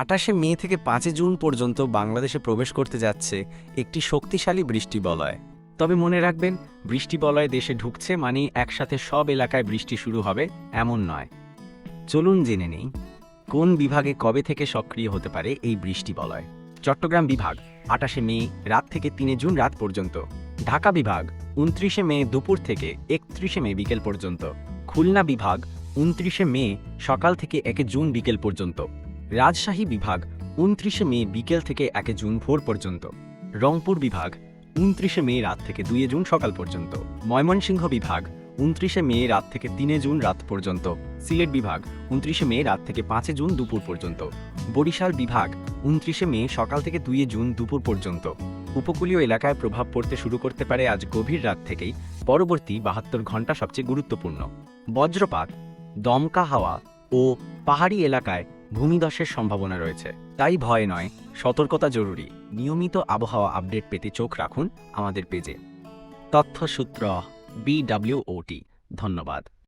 আটাশে মে থেকে পাঁচে জুন পর্যন্ত বাংলাদেশে প্রবেশ করতে যাচ্ছে একটি শক্তিশালী বৃষ্টি বলয়। তবে মনে রাখবেন, বৃষ্টি বলয় দেশে ঢুকছে মানেই একসাথে সব এলাকায় বৃষ্টি শুরু হবে এমন নয়। চলুন জেনে নেই, কোন বিভাগে কবে থেকে সক্রিয় হতে পারে এই বৃষ্টি বলয়? চট্টগ্রাম বিভাগ, আটাশে মে, রাত থেকে তিনে জুন রাত পর্যন্ত। ঢাকা বিভাগ, উনত্রিশে মে দুপুর থেকে একত্রিশে মে বিকেল পর্যন্ত। খুলনা বিভাগ, উনত্রিশে মে সকাল থেকে একে জুন বিকেল পর্যন্ত। রাজশাহী বিভাগ উনত্রিশে মে বিকেল থেকে একে জুন ভোর পর্যন্ত। রংপুর বিভাগ উনত্রিশে মে রাত থেকে দুইয়ে জুন সকাল পর্যন্ত। ময়মনসিংহ বিভাগ উনত্রিশে মে রাত থেকে তিনে জুন রাত পর্যন্ত। সিলেট বিভাগ উনত্রিশে মে রাত থেকে পাঁচে জুন দুপুর পর্যন্ত। বরিশাল বিভাগ উনত্রিশে মে সকাল থেকে দুইয়ে জুন দুপুর পর্যন্ত। উপকূলীয় এলাকায় প্রভাব পড়তে শুরু করতে পারে আজ গভীর রাত থেকেই। পরবর্তী বাহাত্তর ঘণ্টা সবচেয়ে গুরুত্বপূর্ণ। বজ্রপাত, দমকা হাওয়া ও পাহাড়ি এলাকায় ভূমিধসের সম্ভাবনা রয়েছে। তাই ভয় নয়, সতর্কতা জরুরি। নিয়মিত আবহাওয়া আপডেট পেতে চোখ রাখুন আমাদের পেজে। তথ্যসূত্র বিডব্লিউওটি ধন্যবাদ।